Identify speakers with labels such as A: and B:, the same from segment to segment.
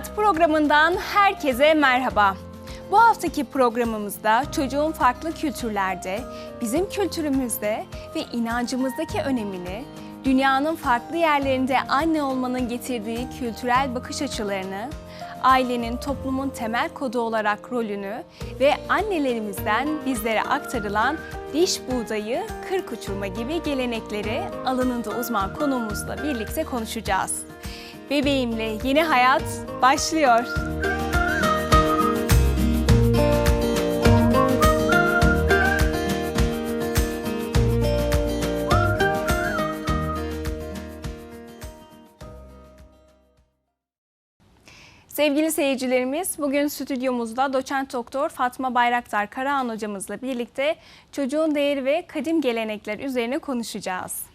A: Hayat programından herkese merhaba. Bu haftaki programımızda çocuğun farklı kültürlerde, bizim kültürümüzde ve inancımızdaki önemini, dünyanın farklı yerlerinde anne olmanın getirdiği kültürel bakış açılarını, ailenin toplumun temel kodu olarak rolünü ve annelerimizden bizlere aktarılan diş buğdayı, kırk uçurma gibi gelenekleri alanında uzman konuğumuzla birlikte konuşacağız. Bebeğimle yeni hayat başlıyor. Sevgili seyircilerimiz, bugün stüdyomuzda doçent doktor Fatma Bayraktar Karahan hocamızla birlikte çocuğun değeri ve kadim gelenekler üzerine konuşacağız.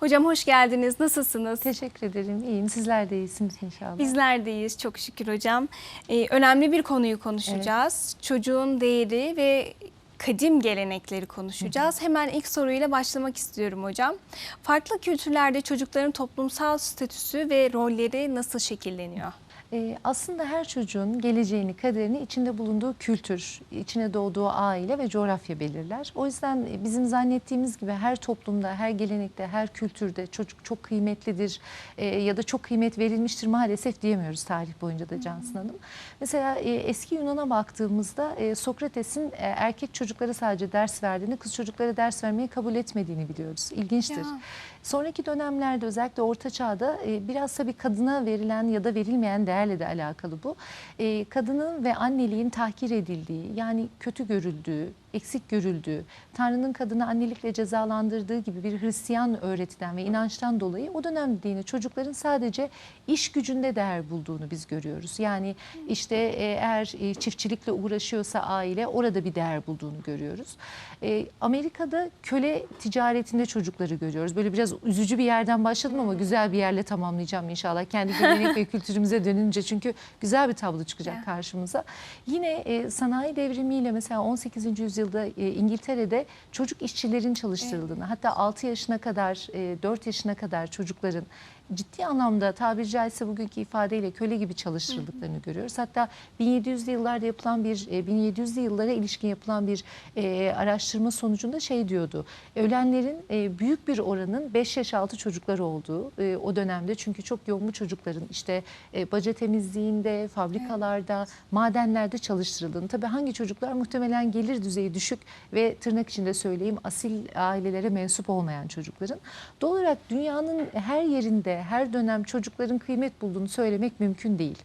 A: Hocam hoş geldiniz. Nasılsınız?
B: Teşekkür ederim. İyiyim. Sizler de iyisiniz inşallah.
A: Bizler de iyiyiz çok şükür hocam. Ee, önemli bir konuyu konuşacağız. Çocuğun değeri ve kadim gelenekleri konuşacağız. Hemen ilk soruyla başlamak istiyorum hocam. Farklı kültürlerde çocukların toplumsal statüsü ve rolleri nasıl şekilleniyor?
B: Ee, aslında her çocuğun geleceğini, kaderini içinde bulunduğu kültür, içine doğduğu aile ve coğrafya belirler. O yüzden bizim zannettiğimiz gibi her toplumda, her gelenekte, her kültürde çocuk çok kıymetlidir e, ya da çok kıymet verilmiştir maalesef diyemiyoruz tarih boyunca da Cansın Hanım. Mesela e, eski Yunan'a baktığımızda e, Sokrates'in erkek çocuklara sadece ders verdiğini, kız çocuklara ders vermeyi kabul etmediğini biliyoruz. İlginçtir.
A: Ya.
B: Sonraki dönemlerde özellikle Orta Çağ'da e, biraz tabii kadına verilen ya da verilmeyen değerle de alakalı bu. E, Kadının ve anneliğin tahkir edildiği yani kötü görüldüğü, eksik görüldüğü, Tanrı'nın kadını annelikle cezalandırdığı gibi bir Hristiyan öğretiden ve inançtan dolayı o dönemde yine çocukların sadece iş gücünde değer bulduğunu biz görüyoruz. Yani işte e, eğer e, çiftçilikle uğraşıyorsa aile orada bir değer bulduğunu görüyoruz. E, Amerika'da köle ticaretinde çocukları görüyoruz. Böyle biraz üzücü bir yerden başladım ama güzel bir yerle tamamlayacağım inşallah. Kendi gelenek ve kültürümüze dönünce çünkü güzel bir tablo çıkacak karşımıza. Yine e, sanayi devrimiyle mesela 18. yüzyılda e, İngiltere'de çocuk işçilerin çalıştırıldığını hatta 6 yaşına kadar e, 4 yaşına kadar çocukların ciddi anlamda tabiri caizse bugünkü ifadeyle köle gibi çalıştırıldıklarını görüyoruz. Hatta 1700'lü yıllarda yapılan bir e, 1700'lü yıllara ilişkin yapılan bir e, araştırma sonucunda şey diyordu. Ölenlerin e, büyük bir oranın 5 yaş altı çocuklar olduğu e, o dönemde çünkü çok yoğun bu çocukların işte e, baca temizliğinde, fabrikalarda, madenlerde çalıştırıldığını. Tabii hangi çocuklar muhtemelen gelir düzeyi düşük ve tırnak içinde söyleyeyim asil ailelere mensup olmayan çocukların. Doğal olarak dünyanın her yerinde, her dönem çocukların kıymet bulduğunu söylemek mümkün değil.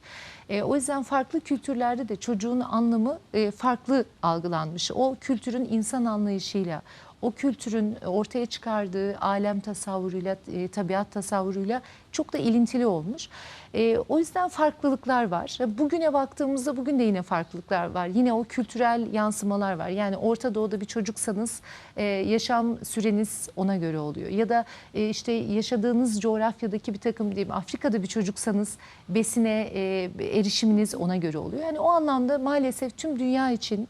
B: E, o yüzden farklı kültürlerde de çocuğun anlamı e, farklı algılanmış. O kültürün insan anlayışıyla, o kültürün ortaya çıkardığı alem tasavvuruyla, e, tabiat tasavvuruyla çok da ilintili olmuş. E, o yüzden farklılıklar var. Ve Bugüne baktığımızda bugün de yine farklılıklar var. Yine o kültürel yansımalar var. Yani Orta Doğu'da bir çocuksanız e, yaşam süreniz ona göre oluyor. Ya da e, işte yaşadığınız coğrafyadaki bir takım diyeyim Afrika'da bir çocuksanız besine e, erişiminiz ona göre oluyor. Yani o anlamda maalesef tüm dünya için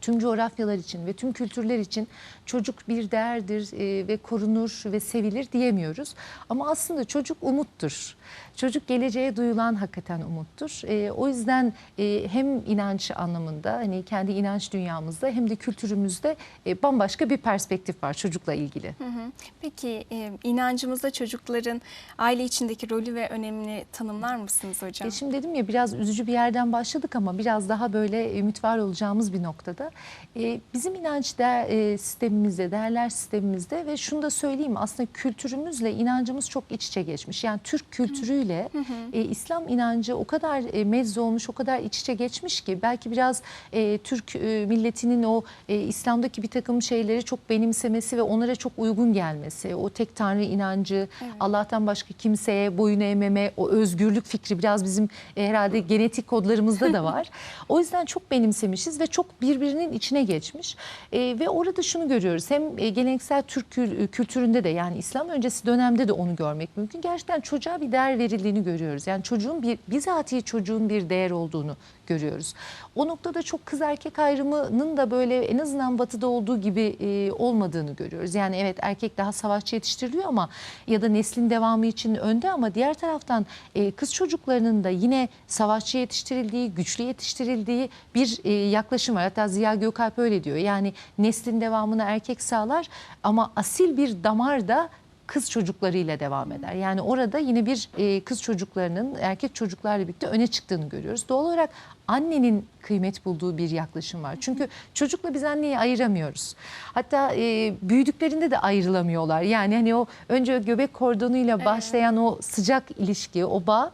B: tüm coğrafyalar için ve tüm kültürler için çocuk bir değerdir e, ve korunur ve sevilir diyemiyoruz. Ama aslında çocuk umuttur. Çocuk geleceğe duyulan hakikaten umuttur. E, o yüzden e, hem inanç anlamında hani kendi inanç dünyamızda hem de kültürümüzde e, bambaşka bir perspektif var çocukla ilgili.
A: Hı hı. Peki e, inancımızda çocukların aile içindeki rolü ve önemini tanımlar mısınız hocam?
B: E şimdi dedim ya biraz üzücü bir yerden başladık ama biraz daha böyle ümit var olacağımız bir noktada. E, bizim inanç de, e, sistemimizde, değerler sistemimizde ve şunu da söyleyeyim aslında kültürümüzle inancımız çok iç içe geçmiş. Yani Türk kültürüyle e, İslam inancı o kadar e, mezz olmuş, o kadar iç içe geçmiş ki belki biraz e, Türk e, milletinin o e, İslam'daki bir takım şeyleri çok benimsemesi ve onlara çok uygun gelmesi, o tek tanrı inancı, Allah'tan başka kimseye boyun eğmeme, o özgürlük fikri biraz bizim e, herhalde genetik kodlarımızda da var. o yüzden çok benimsemişiz ve çok birbirinin içine geçmiş. E, ve orada şunu görüyoruz. Hem e, geleneksel Türk kül- kültüründe de yani İslam öncesi dönemde de onu görmek mümkün. Gerçekten çocuğa bir değer değer verildiğini görüyoruz. Yani çocuğun bir bizatihi çocuğun bir değer olduğunu görüyoruz. O noktada çok kız erkek ayrımının da böyle en azından batıda olduğu gibi e, olmadığını görüyoruz. Yani evet erkek daha savaşçı yetiştiriliyor ama ya da neslin devamı için önde ama diğer taraftan e, kız çocuklarının da yine savaşçı yetiştirildiği, güçlü yetiştirildiği bir e, yaklaşım var. Hatta Ziya Gökalp öyle diyor. Yani neslin devamını erkek sağlar ama asil bir damar da kız çocuklarıyla devam eder. Yani orada yine bir e, kız çocuklarının erkek çocuklarla birlikte öne çıktığını görüyoruz. Doğal olarak annenin kıymet bulduğu bir yaklaşım var. Çünkü çocukla biz anneyi ayıramıyoruz. Hatta e, büyüdüklerinde de ayrılamıyorlar. Yani hani o önce göbek kordonuyla başlayan o sıcak ilişki, o bağ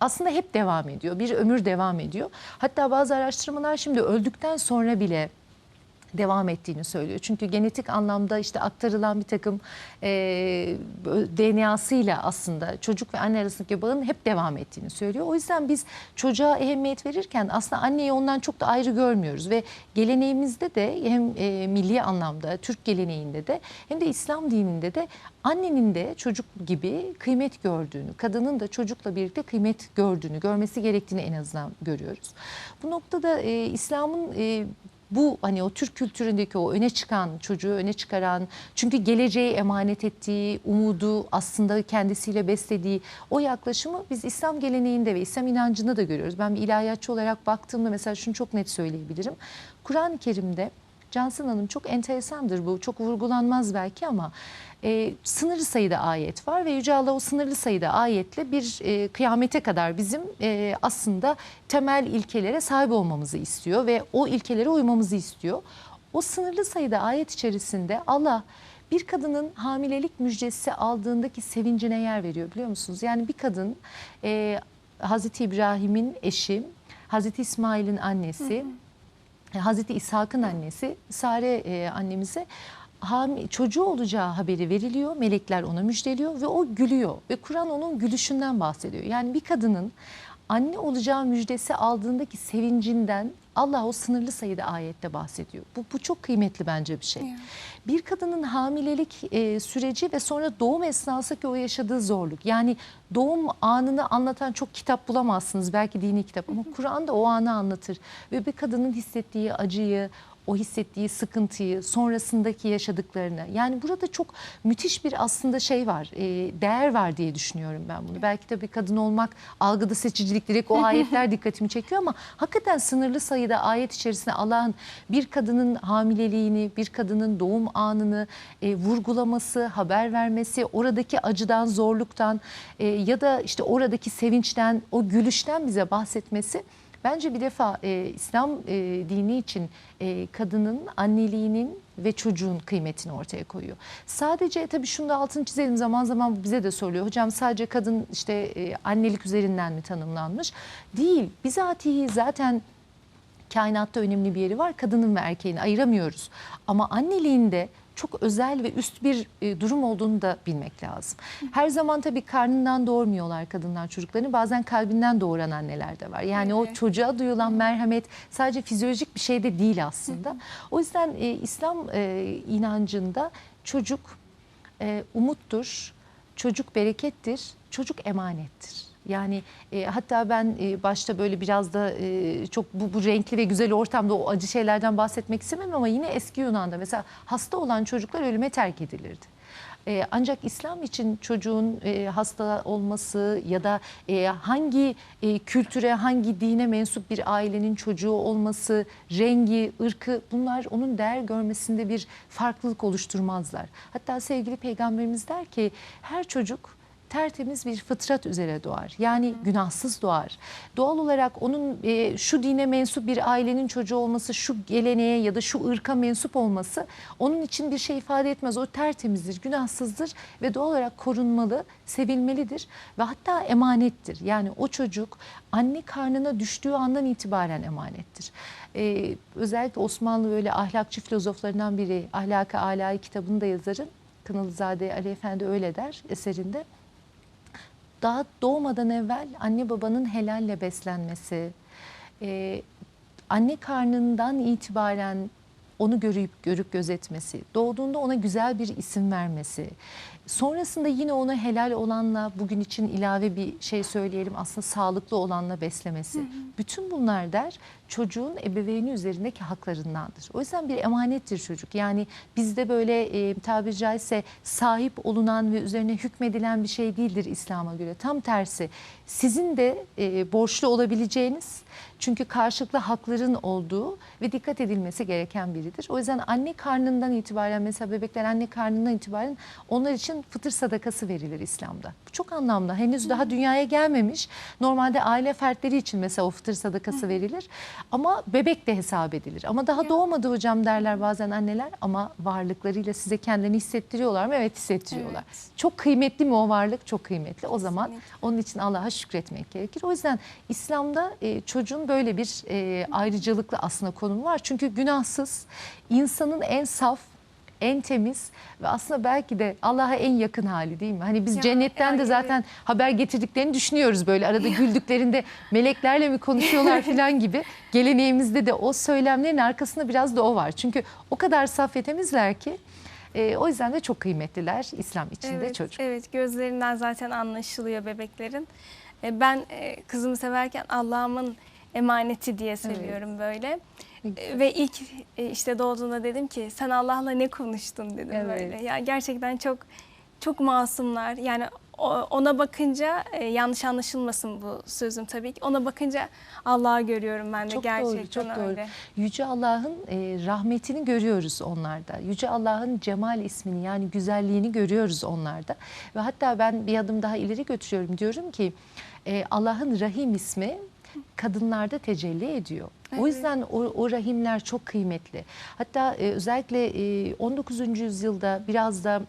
B: aslında hep devam ediyor. Bir ömür devam ediyor. Hatta bazı araştırmalar şimdi öldükten sonra bile devam ettiğini söylüyor. Çünkü genetik anlamda işte aktarılan bir takım e, DNA'sıyla aslında çocuk ve anne arasındaki bağın hep devam ettiğini söylüyor. O yüzden biz çocuğa ehemmiyet verirken aslında anneyi ondan çok da ayrı görmüyoruz ve geleneğimizde de hem e, milli anlamda Türk geleneğinde de hem de İslam dininde de annenin de çocuk gibi kıymet gördüğünü, kadının da çocukla birlikte kıymet gördüğünü, görmesi gerektiğini en azından görüyoruz. Bu noktada e, İslam'ın e, bu hani o Türk kültüründeki o öne çıkan çocuğu öne çıkaran çünkü geleceği emanet ettiği umudu aslında kendisiyle beslediği o yaklaşımı biz İslam geleneğinde ve İslam inancında da görüyoruz. Ben bir ilahiyatçı olarak baktığımda mesela şunu çok net söyleyebilirim. Kur'an-ı Kerim'de Cansın Hanım çok enteresandır bu çok vurgulanmaz belki ama e, sınırlı sayıda ayet var ve Yüce Allah o sınırlı sayıda ayetle bir e, kıyamete kadar bizim e, aslında temel ilkelere sahip olmamızı istiyor ve o ilkelere uymamızı istiyor. O sınırlı sayıda ayet içerisinde Allah bir kadının hamilelik müjdesi aldığındaki sevincine yer veriyor biliyor musunuz? Yani bir kadın e, Hazreti İbrahim'in eşi, Hazreti İsmail'in annesi, Hazreti İshak'ın annesi Sare e, annemize çocuğu olacağı haberi veriliyor. Melekler ona müjdeliyor ve o gülüyor ve Kur'an onun gülüşünden bahsediyor. Yani bir kadının anne olacağı müjdesi aldığındaki sevincinden Allah o sınırlı sayıda ayette bahsediyor. Bu, bu çok kıymetli bence bir şey.
A: Evet.
B: Bir kadının hamilelik e, süreci ve sonra doğum esnasındaki o yaşadığı zorluk. Yani doğum anını anlatan çok kitap bulamazsınız. Belki dini kitap ama Kur'an da o anı anlatır. Ve bir kadının hissettiği acıyı, o hissettiği sıkıntıyı, sonrasındaki yaşadıklarını. Yani burada çok müthiş bir aslında şey var, e, değer var diye düşünüyorum ben bunu. Belki de bir kadın olmak, algıda seçicilik direkt o ayetler dikkatimi çekiyor ama hakikaten sınırlı sayıda ayet içerisinde Allah'ın bir kadının hamileliğini, bir kadının doğum anını e, vurgulaması, haber vermesi, oradaki acıdan, zorluktan e, ya da işte oradaki sevinçten, o gülüşten bize bahsetmesi Bence bir defa e, İslam e, dini için e, kadının anneliğinin ve çocuğun kıymetini ortaya koyuyor. Sadece tabii şunu da altını çizelim zaman zaman bize de soruyor. Hocam sadece kadın işte e, annelik üzerinden mi tanımlanmış? Değil. Bizatihi zaten kainatta önemli bir yeri var. Kadının ve erkeğin ayıramıyoruz. Ama anneliğinde çok özel ve üst bir e, durum olduğunu da bilmek lazım. Her zaman tabii karnından doğurmuyorlar kadınlar çocuklarını. Bazen kalbinden doğuran anneler de var. Yani o
A: Evet.
B: çocuğa duyulan merhamet sadece fizyolojik bir şey de değil aslında. O yüzden e, İslam e, inancında çocuk e, umuttur, çocuk berekettir, çocuk emanettir. Yani e, hatta ben e, başta böyle biraz da e, çok bu, bu renkli ve güzel ortamda o acı şeylerden bahsetmek istemem ama yine eski Yunan'da mesela hasta olan çocuklar ölüme terk edilirdi. E, ancak İslam için çocuğun e, hasta olması ya da e, hangi e, kültüre, hangi dine mensup bir ailenin çocuğu olması, rengi, ırkı bunlar onun değer görmesinde bir farklılık oluşturmazlar. Hatta sevgili peygamberimiz der ki her çocuk tertemiz bir fıtrat üzere doğar. Yani günahsız doğar. Doğal olarak onun e, şu dine mensup bir ailenin çocuğu olması, şu geleneğe ya da şu ırka mensup olması onun için bir şey ifade etmez. O tertemizdir, günahsızdır ve doğal olarak korunmalı, sevilmelidir ve hatta emanettir. Yani o çocuk anne karnına düştüğü andan itibaren emanettir. E, özellikle Osmanlı böyle ahlakçı filozoflarından biri Ahlak-ı Alâ'yı kitabında yazarın Kınılızade Ali Efendi öyle der eserinde daha doğmadan evvel anne babanın helalle beslenmesi, e, anne karnından itibaren onu görüp görüp gözetmesi, doğduğunda ona güzel bir isim vermesi, sonrasında yine onu helal olanla bugün için ilave bir şey söyleyelim aslında sağlıklı olanla beslemesi. Bütün bunlar der çocuğun ebeveyni üzerindeki haklarındandır. O yüzden bir emanettir çocuk. Yani bizde böyle e, tabiri caizse sahip olunan ve üzerine hükmedilen bir şey değildir İslam'a göre. Tam tersi sizin de e, borçlu olabileceğiniz çünkü karşılıklı hakların olduğu ve dikkat edilmesi gereken biridir. O yüzden anne karnından itibaren mesela bebekler anne karnından itibaren onlar için fıtır sadakası verilir İslam'da. Bu çok anlamlı. Henüz daha dünyaya gelmemiş. Normalde aile fertleri için mesela o fıtır sadakası verilir. Ama bebek de hesap edilir. Ama daha doğmadı hocam derler bazen anneler ama varlıklarıyla size kendini hissettiriyorlar mı? Evet hissettiriyorlar.
A: Evet.
B: Çok kıymetli mi o varlık? Çok kıymetli. O zaman
A: Kesinlikle.
B: onun için Allah'a şükretmek gerekir. O yüzden İslam'da e, çocuğun böyle bir e, ayrıcalıklı aslında konumu var. Çünkü günahsız, insanın en saf, en temiz ve aslında belki de Allah'a en yakın hali değil mi? Hani biz
A: Ya,
B: cennetten de
A: yani
B: zaten haber getirdiklerini düşünüyoruz böyle. Arada güldüklerinde meleklerle mi konuşuyorlar falan gibi. Geleneğimizde de o söylemlerin arkasında biraz da o var. Çünkü o kadar saf ve temizler ki e, o yüzden de çok kıymetliler İslam içinde
A: Evet,
B: çocuk.
A: evet gözlerinden zaten anlaşılıyor bebeklerin. E, Ben e, kızımı severken Allah'ımın emaneti diye seviyorum böyle.
B: Ne güzel.
A: E, Ve ilk e, işte doğduğunda dedim ki sen Allah'la ne konuştun dedim
B: Evet.
A: böyle. Ya gerçekten çok çok masumlar. Yani ona bakınca e, yanlış anlaşılmasın bu sözüm tabii ki. Ona bakınca Allah'ı görüyorum ben de
B: Çok
A: gerçekten
B: doğru, çok doğru.
A: öyle.
B: Yüce Allah'ın e, rahmetini görüyoruz onlarda. Yüce Allah'ın cemal ismini yani güzelliğini görüyoruz onlarda. Ve hatta ben bir adım daha ileri götürüyorum. Diyorum ki Allah'ın Rahim ismi kadınlarda tecelli ediyor. O
A: Evet.
B: yüzden o, o rahimler çok kıymetli. Hatta e, özellikle e, 19. yüzyılda biraz da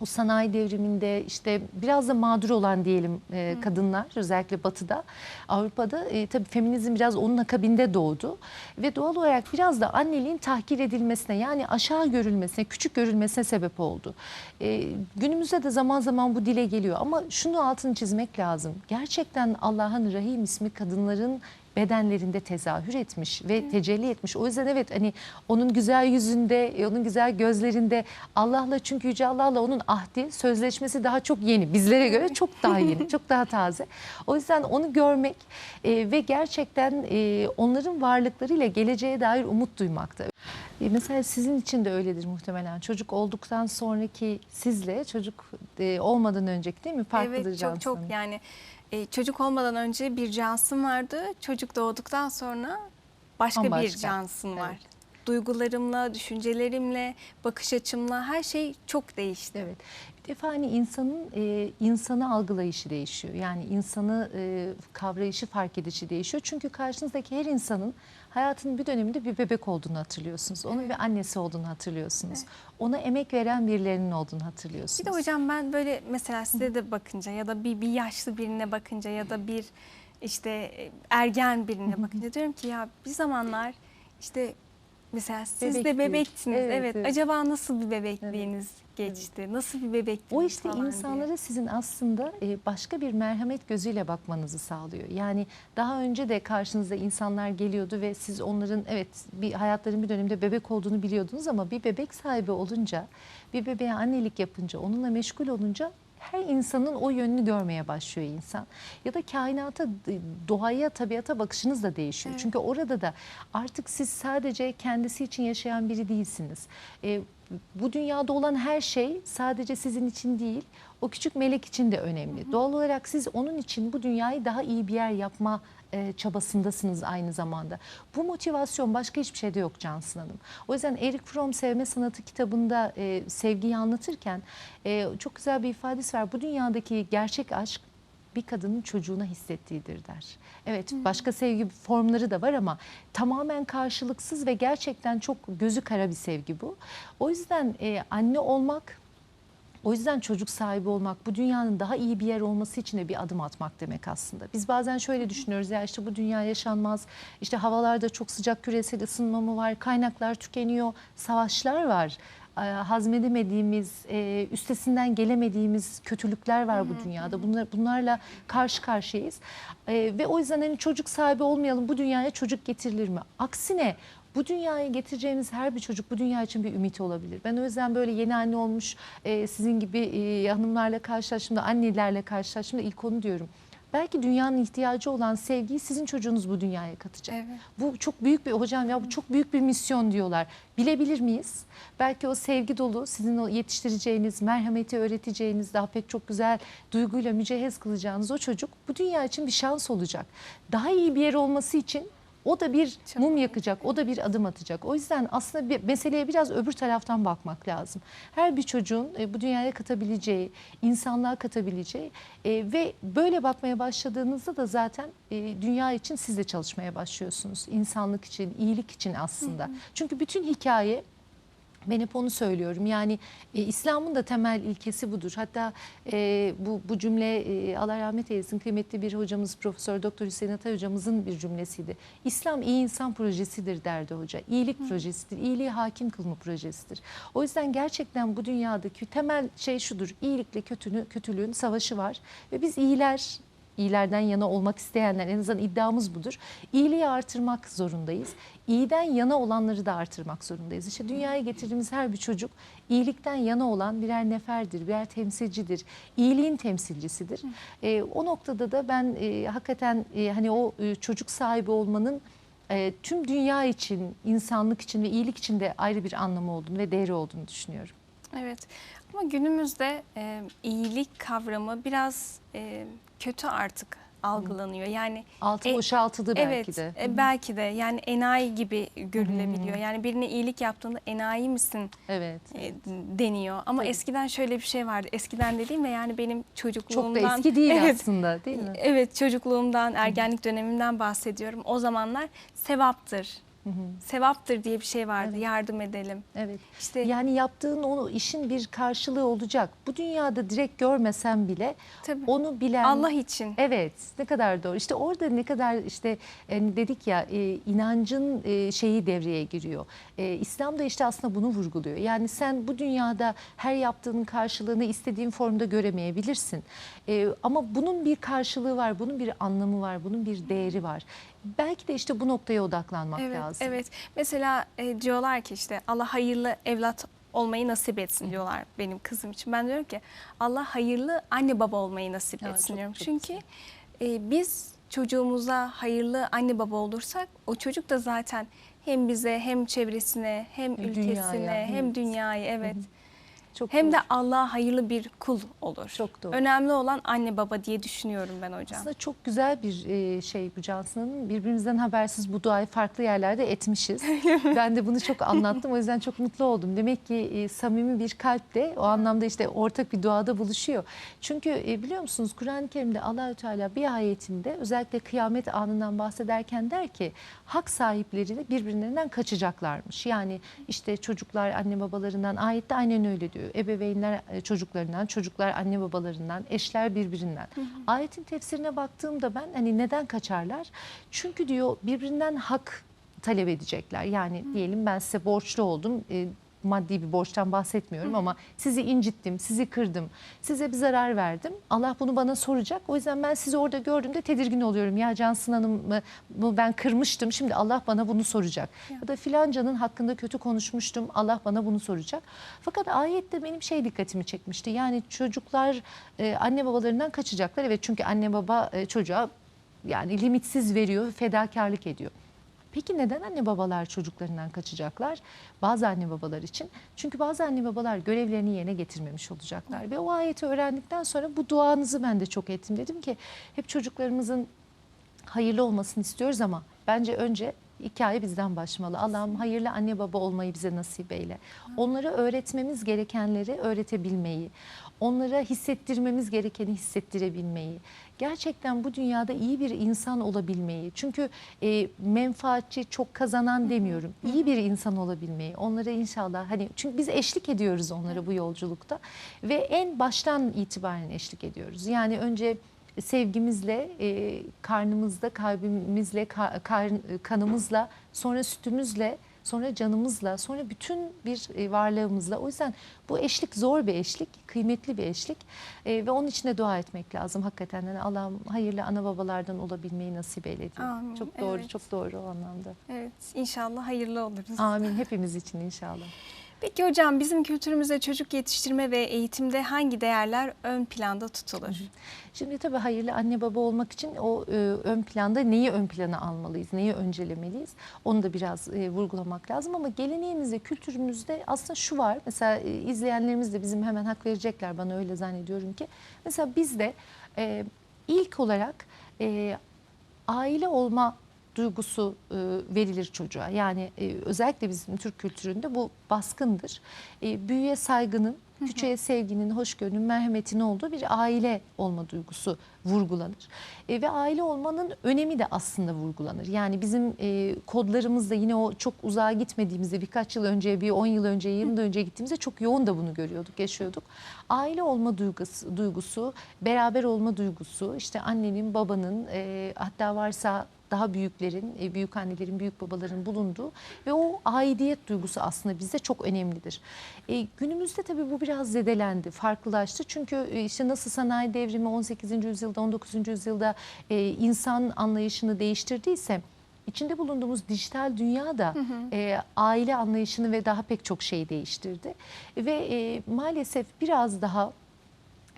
B: o sanayi devriminde işte biraz da mağdur olan diyelim e, kadınlar özellikle batıda. Avrupa'da e, tabii feminizm biraz onun akabinde doğdu. Ve doğal olarak biraz da anneliğin tahkir edilmesine yani aşağı görülmesine küçük görülmesine sebep oldu. E, günümüzde de zaman zaman bu dile geliyor. Ama şunu altını çizmek lazım. Gerçekten Allah'ın Rahim ismi kadınların bedenlerinde tezahür etmiş ve tecelli etmiş. O yüzden evet hani onun güzel yüzünde, e, onun güzel gözlerinde Allah'la çünkü Yüce Allah'la onun ahdi, sözleşmesi daha çok yeni. Bizlere göre çok daha yeni, çok daha taze. O yüzden onu görmek e, ve gerçekten e, onların varlıklarıyla geleceğe dair umut duymakta. E, Mesela sizin için de öyledir muhtemelen. Çocuk olduktan sonraki sizle çocuk e, olmadan önceki değil mi? Farklıdır
A: Evet çok çok yani e, çocuk olmadan önce bir cansın vardı. Çocuk doğduktan sonra başka bir
B: Bambaşka.
A: cansın var.
B: Evet.
A: Duygularımla, düşüncelerimle, bakış açımla her şey çok değişti.
B: Evet. Bir defa hani insanın e, insanı algılayışı değişiyor. Yani insanı e, kavrayışı, fark edişi değişiyor. Çünkü karşınızdaki her insanın hayatının bir döneminde bir bebek olduğunu hatırlıyorsunuz. Onun bir annesi olduğunu hatırlıyorsunuz. Ona emek veren birilerinin olduğunu hatırlıyorsunuz.
A: Bir de hocam ben böyle mesela size de bakınca ya da bir, bir yaşlı birine bakınca ya da bir işte ergen birine bakınca diyorum ki ya bir zamanlar işte mesela siz de
B: Bebektik.
A: bebektiniz.
B: Evet,
A: Evet,
B: evet.
A: acaba nasıl bir bebekliğiniz geçti? Nasıl bir bebektiniz
B: O işte
A: falan diye.
B: insanlara sizin aslında e, başka bir merhamet gözüyle bakmanızı sağlıyor. Yani daha önce de karşınıza insanlar geliyordu ve siz onların evet bir hayatların bir döneminde bebek olduğunu biliyordunuz ama bir bebek sahibi olunca, bir bebeğe annelik yapınca, onunla meşgul olunca her insanın o yönünü görmeye başlıyor insan. Ya da kainata, doğaya, tabiata bakışınız da değişiyor.
A: Evet.
B: Çünkü orada da artık siz sadece kendisi için yaşayan biri değilsiniz. E, bu dünyada olan her şey sadece sizin için değil, o küçük melek için de önemli. Doğal olarak siz onun için bu dünyayı daha iyi bir yer yapma e, çabasındasınız aynı zamanda. Bu motivasyon başka hiçbir şeyde yok Cansın Hanım. O yüzden Eric Fromm Sevme Sanatı kitabında e, sevgiyi anlatırken e, çok güzel bir ifadesi var. Bu dünyadaki gerçek aşk bir kadının çocuğuna hissettiğidir der. Evet başka sevgi formları da var ama tamamen karşılıksız ve gerçekten çok gözü kara bir sevgi bu. O yüzden e, anne olmak o yüzden çocuk sahibi olmak bu dünyanın daha iyi bir yer olması için de bir adım atmak demek aslında. Biz bazen şöyle düşünüyoruz ya işte bu dünya yaşanmaz. İşte havalarda çok sıcak küresel ısınma mı var? Kaynaklar tükeniyor. Savaşlar var. Hazmedemediğimiz, e, üstesinden gelemediğimiz kötülükler var bu dünyada. Bunlar, bunlarla karşı karşıyayız. E, Ve o yüzden hani çocuk sahibi olmayalım bu dünyaya çocuk getirilir mi? Aksine Bu dünyaya getireceğimiz her bir çocuk bu dünya için bir ümit olabilir. Ben o yüzden böyle yeni anne olmuş e, sizin gibi e, hanımlarla karşılaştığımda, annelerle karşılaştığımda ilk onu diyorum. Belki dünyanın ihtiyacı olan sevgiyi sizin çocuğunuz bu dünyaya katacak.
A: Evet.
B: Bu çok büyük bir hocam ya bu çok büyük bir misyon diyorlar. Bilebilir miyiz? Belki o sevgi dolu sizin o yetiştireceğiniz, merhameti öğreteceğiniz, daha pek çok güzel duyguyla mücehhez kılacağınız o çocuk bu dünya için bir şans olacak. Daha iyi bir yer olması için o da bir
A: Çok
B: mum yakacak, o da bir adım atacak. O yüzden aslında bir, meseleye biraz öbür taraftan bakmak lazım. Her bir çocuğun e, bu dünyaya katabileceği, insanlığa katabileceği e, ve böyle bakmaya başladığınızda da zaten e, dünya için siz de çalışmaya başlıyorsunuz. İnsanlık için, iyilik için aslında. Çünkü bütün hikaye ben hep onu söylüyorum. Yani e, İslam'ın da temel ilkesi budur. Hatta e, bu bu cümle e, Allah rahmet eylesin kıymetli bir hocamız Profesör Doktor Hüseyin Atay hocamızın bir cümlesiydi. İslam iyi insan projesidir derdi hoca. İyilik projesidir. İyiliği hakim kılma projesidir. O yüzden gerçekten bu dünyadaki temel şey şudur. İyilikle kötünü, kötülüğün savaşı var ve biz iyiler iyilerden yana olmak isteyenler en azından iddiamız budur. İyiliği artırmak zorundayız. İyiden yana olanları da artırmak zorundayız. İşte dünyaya getirdiğimiz her bir çocuk iyilikten yana olan birer neferdir, birer temsilcidir. İyiliğin temsilcisidir. Ee, o noktada da ben e, hakikaten e, hani o e, çocuk sahibi olmanın e, tüm dünya için, insanlık için ve iyilik için de ayrı bir anlamı olduğunu ve değeri olduğunu düşünüyorum.
A: Evet. Ama günümüzde e, iyilik kavramı biraz e, kötü artık algılanıyor. Yani
B: Altı
A: E,
B: boşaltıldı belki
A: evet,
B: de.
A: e, belki de yani enayi gibi görülebiliyor. Yani birine iyilik yaptığında enayi misin
B: Evet.
A: e, deniyor. Ama
B: Tabii.
A: eskiden şöyle bir şey vardı. Eskiden dediğim ve yani benim çocukluğumdan
B: Çok da eski değil
A: evet,
B: aslında değil mi?
A: Evet çocukluğumdan, ergenlik dönemimden bahsediyorum. O zamanlar sevaptır.
B: Hı hı.
A: Sevaptır diye bir şey vardı.
B: Evet.
A: Yardım edelim.
B: Evet.
A: İşte
B: Yani yaptığın o işin bir karşılığı olacak. Bu dünyada direkt görmesen bile
A: tabii,
B: onu bilen
A: Allah için.
B: Evet, ne kadar doğru. İşte orada ne kadar işte e, dedik ya e, inancın e, şeyi devreye giriyor. E, İslam da işte aslında bunu vurguluyor. Yani sen bu dünyada her yaptığının karşılığını istediğin formda göremeyebilirsin. E, ama bunun bir karşılığı var, bunun bir anlamı var, bunun bir değeri var. Belki de işte bu noktaya odaklanmak
A: Evet,
B: lazım.
A: evet. Mesela e, diyorlar ki işte Allah hayırlı evlat olmayı nasip etsin diyorlar benim kızım için. Ben diyorum ki Allah hayırlı anne baba olmayı nasip
B: Ya,
A: etsin diyorum. Çünkü e, biz çocuğumuza hayırlı anne baba olursak o çocuk da zaten hem bize hem çevresine hem
B: Dünyaya,
A: ülkesine hem
B: evet.
A: dünyaya evet.
B: Çok
A: Hem de
B: doğru.
A: Allah'a hayırlı bir kul olur.
B: Çok doğru.
A: Önemli olan anne baba diye düşünüyorum ben hocam.
B: Aslında çok güzel bir e, şey bu Hanım. Birbirimizden habersiz bu duayı farklı yerlerde etmişiz. ben de bunu çok anlattım. O yüzden çok mutlu oldum. Demek ki e, samimi bir kalp de o anlamda işte ortak bir duada buluşuyor. Çünkü e, biliyor musunuz Kur'an-ı Kerim'de Allahü Teala bir ayetinde özellikle kıyamet anından bahsederken der ki hak sahipleri birbirlerinden kaçacaklarmış. Yani işte çocuklar anne babalarından ayette aynen öyle diyor. Ebeveynler e, çocuklarından, çocuklar anne babalarından, eşler birbirinden. Ayetin tefsirine baktığımda ben hani neden kaçarlar? Çünkü diyor birbirinden hak talep edecekler. Yani diyelim ben size borçlu oldum. e, maddi bir borçtan bahsetmiyorum ama sizi incittim, sizi kırdım, size bir zarar verdim. Allah bunu bana soracak. O yüzden ben sizi orada gördüğümde tedirgin oluyorum. Ya Cansın Hanım mı, bu ben kırmıştım. Şimdi Allah bana bunu soracak.
A: Ya.
B: Ya da filancanın hakkında kötü konuşmuştum. Allah bana bunu soracak. Fakat ayette benim şey dikkatimi çekmişti. Yani çocuklar e, anne babalarından kaçacaklar. Evet çünkü anne baba e, çocuğa yani limitsiz veriyor, fedakarlık ediyor. Peki neden anne babalar çocuklarından kaçacaklar? Bazı anne babalar için. Çünkü bazı anne babalar görevlerini yerine getirmemiş olacaklar. Ve o ayeti öğrendikten sonra bu duanızı ben de çok ettim. Dedim ki hep çocuklarımızın hayırlı olmasını istiyoruz ama bence önce hikaye bizden başlamalı. Allah'ım hayırlı anne baba olmayı bize nasip eyle. Onlara öğretmemiz gerekenleri öğretebilmeyi, onlara hissettirmemiz gerekeni hissettirebilmeyi, gerçekten bu dünyada iyi bir insan olabilmeyi. Çünkü e, menfaatçi, çok kazanan demiyorum. İyi bir insan olabilmeyi. Onlara inşallah hani çünkü biz eşlik ediyoruz onlara bu yolculukta ve en baştan itibaren eşlik ediyoruz. Yani önce sevgimizle, e, karnımızda, kalbimizle, ka- kar- kanımızla, sonra sütümüzle, sonra canımızla, sonra bütün bir e, varlığımızla. O yüzden bu eşlik zor bir eşlik, kıymetli bir eşlik E, ve onun için de dua etmek lazım hakikaten. Yani Allah'ım hayırlı ana babalardan olabilmeyi nasip eyle diye.
A: Amin,
B: Çok doğru,
A: evet.
B: çok doğru o anlamda.
A: Evet, inşallah hayırlı oluruz.
B: Amin hepimiz için inşallah.
A: Peki hocam bizim kültürümüzde çocuk yetiştirme ve eğitimde hangi değerler ön planda tutulur?
B: Şimdi tabii hayırlı anne baba olmak için o e, ön planda neyi ön plana almalıyız, neyi öncelemeliyiz onu da biraz e, vurgulamak lazım. Ama geleneğimizde, kültürümüzde aslında şu var. Mesela e, izleyenlerimiz de bizim hemen hak verecekler bana öyle zannediyorum ki. Mesela bizde e, ilk olarak e, aile olma duygusu e, verilir çocuğa. Yani e, özellikle bizim Türk kültüründe bu baskındır. E, büyüye saygının, küçüğe sevginin, hoşgörünün, merhametin olduğu bir aile olma duygusu vurgulanır. E, ve aile olmanın önemi de aslında vurgulanır. Yani bizim e, kodlarımızda yine o çok uzağa gitmediğimizde birkaç yıl önce, bir 10 yıl önce, 20 yıl önce gittiğimizde çok yoğun da bunu görüyorduk, yaşıyorduk. Aile olma duygusu, duygusu beraber olma duygusu, işte annenin, babanın, e, hatta varsa daha büyüklerin, e, büyük annelerin, büyük babaların bulunduğu ve o aidiyet duygusu aslında bizde çok önemlidir. E, günümüzde tabii bu biraz zedelendi, farklılaştı. Çünkü e, işte nasıl sanayi devrimi 18. yüzyılda, 19. yüzyılda e, insan anlayışını değiştirdiyse içinde bulunduğumuz dijital dünya da e, aile anlayışını ve daha pek çok şey değiştirdi. Ve e, maalesef biraz daha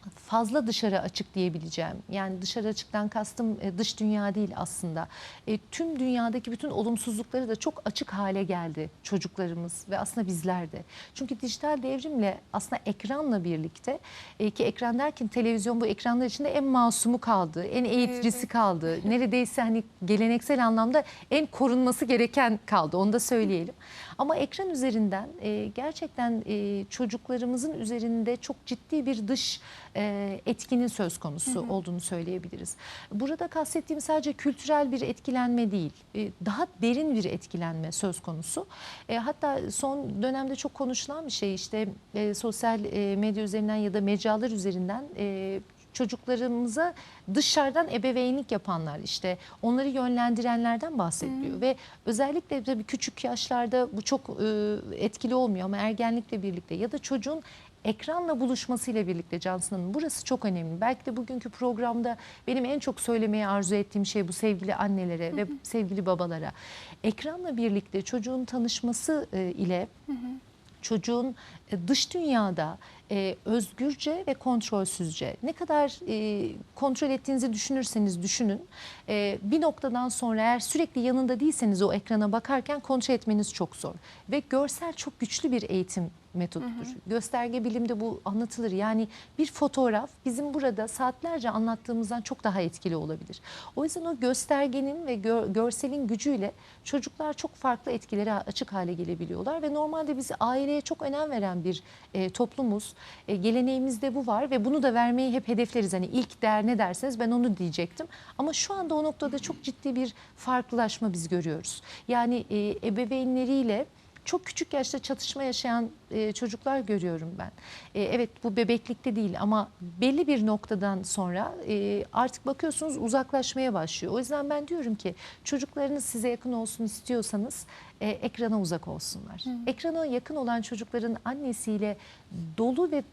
B: fazla dışarı açık diyebileceğim. Yani dışarı açıktan kastım e, dış dünya değil aslında. E, tüm dünyadaki bütün olumsuzlukları da çok açık hale geldi çocuklarımız ve aslında bizler de. Çünkü dijital devrimle aslında ekranla birlikte e, ki ekran derken televizyon bu ekranlar içinde en masumu kaldı, en eğiticisi
A: Evet.
B: kaldı. Neredeyse hani geleneksel anlamda en korunması gereken kaldı. Onu da söyleyelim. Ama ekran üzerinden e, gerçekten e, çocuklarımızın üzerinde çok ciddi bir dış e, etkinin söz konusu olduğunu söyleyebiliriz. Burada kastettiğim sadece kültürel bir etkilenme değil, e, daha derin bir etkilenme söz konusu. E, hatta son dönemde çok konuşulan bir şey işte e, sosyal e, medya üzerinden ya da mecralar üzerinden e, çocuklarımıza dışarıdan ebeveynlik yapanlar işte onları yönlendirenlerden bahsediliyor ve özellikle tabii küçük yaşlarda bu çok e, etkili olmuyor ama ergenlikle birlikte ya da çocuğun ekranla buluşmasıyla birlikte Cansın Hanım burası çok önemli. Belki de bugünkü programda benim en çok söylemeye arzu ettiğim şey bu sevgili annelere ve sevgili babalara. Ekranla birlikte çocuğun tanışması e, ile çocuğun e, dış dünyada e, özgürce ve kontrolsüzce. Ne kadar e, kontrol ettiğinizi düşünürseniz düşünün. E, bir noktadan sonra eğer sürekli yanında değilseniz o ekrana bakarken kontrol etmeniz çok zor. Ve görsel çok güçlü bir eğitim metodudur. Gösterge bilimde bu anlatılır. Yani bir fotoğraf bizim burada saatlerce anlattığımızdan çok daha etkili olabilir. O yüzden o göstergenin ve gör- görselin gücüyle çocuklar çok farklı etkilere açık hale gelebiliyorlar ve normalde biz aileye çok önem veren bir e, toplumuz. E, geleneğimizde bu var ve bunu da vermeyi hep hedefleriz. Hani ilk değer ne derseniz ben onu diyecektim. Ama şu anda o noktada çok ciddi bir farklılaşma biz görüyoruz. Yani e, ebeveynleriyle çok küçük yaşta çatışma yaşayan e, çocuklar görüyorum ben. E, evet bu bebeklikte değil ama belli bir noktadan sonra e, artık bakıyorsunuz uzaklaşmaya başlıyor. O yüzden ben diyorum ki çocuklarınız size yakın olsun istiyorsanız e, ekrana uzak olsunlar. Ekrana yakın olan çocukların annesiyle dolu ve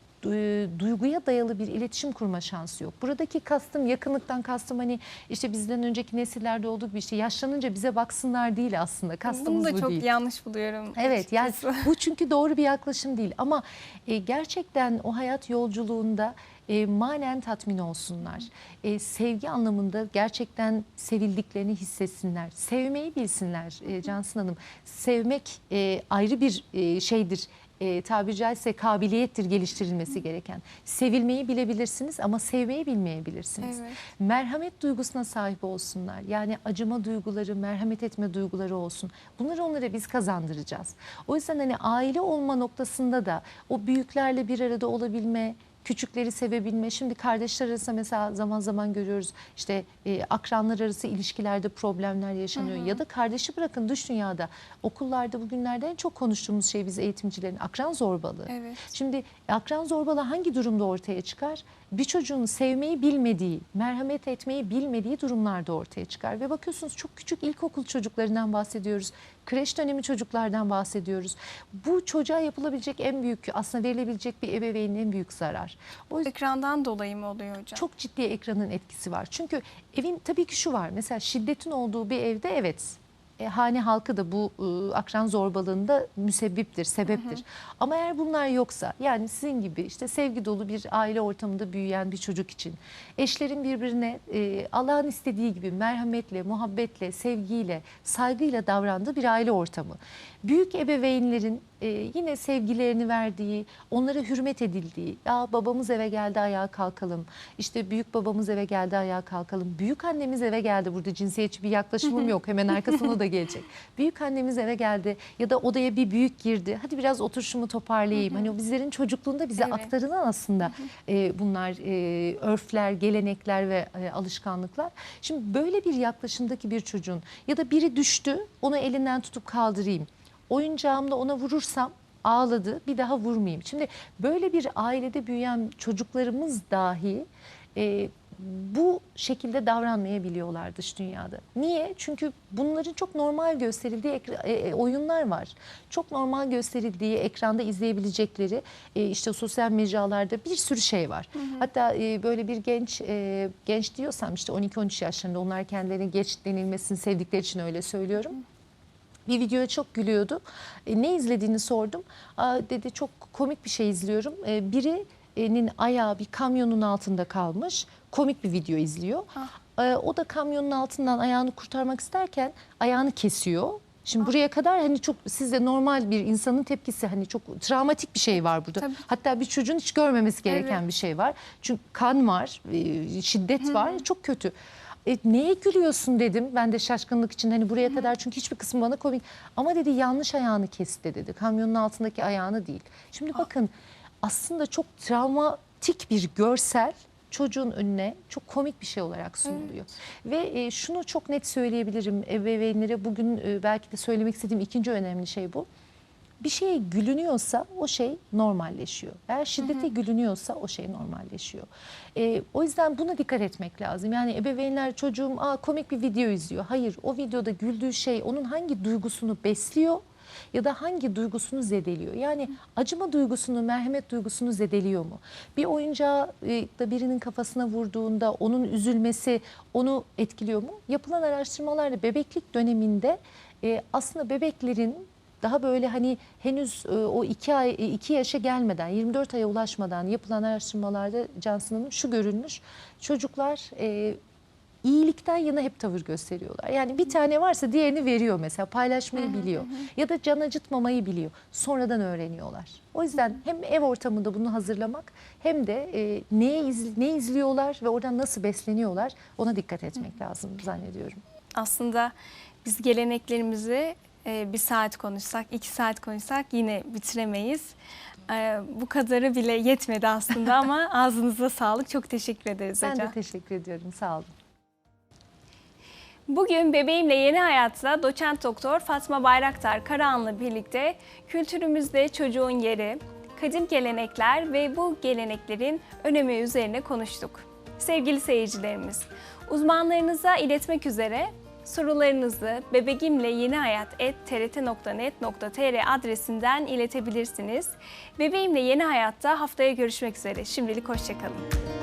B: duyguya dayalı bir iletişim kurma şansı yok. Buradaki kastım yakınlıktan kastım hani işte bizden önceki nesillerde olduğu bir şey yaşlanınca bize baksınlar değil aslında. Kastımız
A: Bunu da
B: bu
A: çok
B: değil.
A: yanlış buluyorum.
B: Evet yani
A: açıkçası.
B: bu çünkü doğru bir yaklaşım değil ama e, gerçekten o hayat yolculuğunda e, manen tatmin olsunlar. E, sevgi anlamında gerçekten sevildiklerini hissetsinler. Sevmeyi bilsinler e, Cansın Hanım. Sevmek e, ayrı bir e, şeydir. E, tabiri caizse kabiliyettir geliştirilmesi gereken. Sevilmeyi bilebilirsiniz ama sevmeyi bilmeyebilirsiniz
A: Evet.
B: merhamet duygusuna sahip olsunlar. Yani acıma duyguları, merhamet etme duyguları olsun. Bunları onlara biz kazandıracağız. O yüzden hani aile olma noktasında da o büyüklerle bir arada olabilme, küçükleri sevebilme. Şimdi kardeşler arasında mesela zaman zaman görüyoruz işte e, akranlar arası ilişkilerde problemler yaşanıyor. Ya da kardeşi bırakın dış dünyada okullarda bugünlerde en çok konuştuğumuz şey biz eğitimcilerin akran zorbalığı.
A: Evet.
B: Şimdi akran zorbalığı hangi durumda ortaya çıkar? Bir çocuğun sevmeyi bilmediği, merhamet etmeyi bilmediği durumlarda ortaya çıkar. Ve bakıyorsunuz çok küçük ilkokul çocuklarından bahsediyoruz. Kreş dönemi çocuklardan bahsediyoruz. Bu çocuğa yapılabilecek en büyük aslında verilebilecek bir ebeveynin en büyük zarar. O yüzden
A: Ekrandan dolayı mı oluyor hocam?
B: çok ciddi ekranın etkisi var. Çünkü evin tabii ki şu var. Mesela şiddetin olduğu bir evde evet e, hane halkı da bu e, akran zorbalığında müsebbiptir, sebeptir. Ama eğer bunlar yoksa yani sizin gibi işte sevgi dolu bir aile ortamında büyüyen bir çocuk için eşlerin birbirine e, Allah'ın istediği gibi merhametle, muhabbetle, sevgiyle, saygıyla davrandığı bir aile ortamı. Büyük ebeveynlerin e, yine sevgilerini verdiği, onlara hürmet edildiği, ya babamız eve geldi ayağa kalkalım, işte büyük babamız eve geldi ayağa kalkalım, büyük annemiz eve geldi burada cinsiyetçi bir yaklaşımım yok hemen arkasına da gelecek. Büyük annemiz eve geldi ya da odaya bir büyük girdi, hadi biraz oturuşumu toparlayayım. Hani o bizlerin çocukluğunda bize
A: Evet.
B: aktarılan aslında e, bunlar e, örfler, gelenekler ve e, alışkanlıklar. Şimdi böyle bir yaklaşımdaki bir çocuğun ya da biri düştü onu elinden tutup kaldırayım. Oyuncağımla ona vurursam ağladı bir daha vurmayayım. Şimdi böyle bir ailede büyüyen çocuklarımız dahi e, bu şekilde davranmayabiliyorlar dış dünyada. Niye? Çünkü bunların çok normal gösterildiği e, e, oyunlar var. Çok normal gösterildiği ekranda izleyebilecekleri e, işte sosyal mecralarda bir sürü şey var. Hatta e, böyle bir genç e, genç diyorsam işte 12-13 yaşlarında onlar kendilerine geç denilmesini sevdikleri için öyle söylüyorum. Bir videoya çok gülüyordu. E, ne izlediğini sordum. Aa, dedi çok komik bir şey izliyorum. E, birinin ayağı bir kamyonun altında kalmış. Komik bir video izliyor. E, o da kamyonun altından ayağını kurtarmak isterken ayağını kesiyor. Şimdi buraya kadar hani çok sizde normal bir insanın tepkisi hani çok travmatik bir şey var burada.
A: Tabii.
B: Hatta bir çocuğun hiç görmemesi gereken
A: Evet.
B: bir şey var. Çünkü kan var, e, şiddet var. Çok kötü. E, neye gülüyorsun dedim. Ben de şaşkınlık için hani buraya kadar çünkü hiçbir kısmı bana komik. Ama dedi yanlış ayağını kesti dedi. Kamyonun altındaki ayağını değil. Şimdi bakın aslında çok travmatik bir görsel çocuğun önüne çok komik bir şey olarak sunuluyor. Ve e, şunu çok net söyleyebilirim ebeveynlere bugün e, belki de söylemek istediğim ikinci önemli şey bu. Bir şeye gülünüyorsa o şey normalleşiyor. Eğer şiddete gülünüyorsa o şey normalleşiyor. Ee, o yüzden buna dikkat etmek lazım. Yani ebeveynler çocuğum Aa, komik bir video izliyor. Hayır o videoda güldüğü şey onun hangi duygusunu besliyor ya da hangi duygusunu zedeliyor. Yani acıma duygusunu, merhamet duygusunu zedeliyor mu? Bir oyuncağı e, da birinin kafasına vurduğunda onun üzülmesi onu etkiliyor mu? Yapılan araştırmalarda bebeklik döneminde e, aslında bebeklerin daha böyle hani henüz e, o iki ay e, iki yaşa gelmeden 24 aya ulaşmadan yapılan araştırmalarda Johnson Hanım şu görülmüş çocuklar e, iyilikten yana hep tavır gösteriyorlar. Yani bir tane varsa diğerini veriyor mesela paylaşmayı biliyor ya da can acıtmamayı biliyor. Sonradan öğreniyorlar. O yüzden hem ev ortamında bunu hazırlamak hem de e, neye iz, ne izliyorlar ve oradan nasıl besleniyorlar ona dikkat etmek lazım zannediyorum.
A: Aslında biz geleneklerimizi e, bir saat konuşsak, iki saat konuşsak yine bitiremeyiz. E, bu kadarı bile yetmedi aslında ama ağzınıza sağlık. Çok teşekkür ederiz
B: Ben
A: hocam.
B: de teşekkür ediyorum. Sağ olun.
A: Bugün Bebeğimle Yeni Hayat'ta doçent doktor Fatma Bayraktar Karahan'la birlikte kültürümüzde çocuğun yeri, kadim gelenekler ve bu geleneklerin önemi üzerine konuştuk. Sevgili seyircilerimiz, uzmanlarınıza iletmek üzere sorularınızı bebegimle yeni hayat adresinden iletebilirsiniz. Bebeğimle Yeni Hayat'ta haftaya görüşmek üzere. Şimdilik hoşçakalın.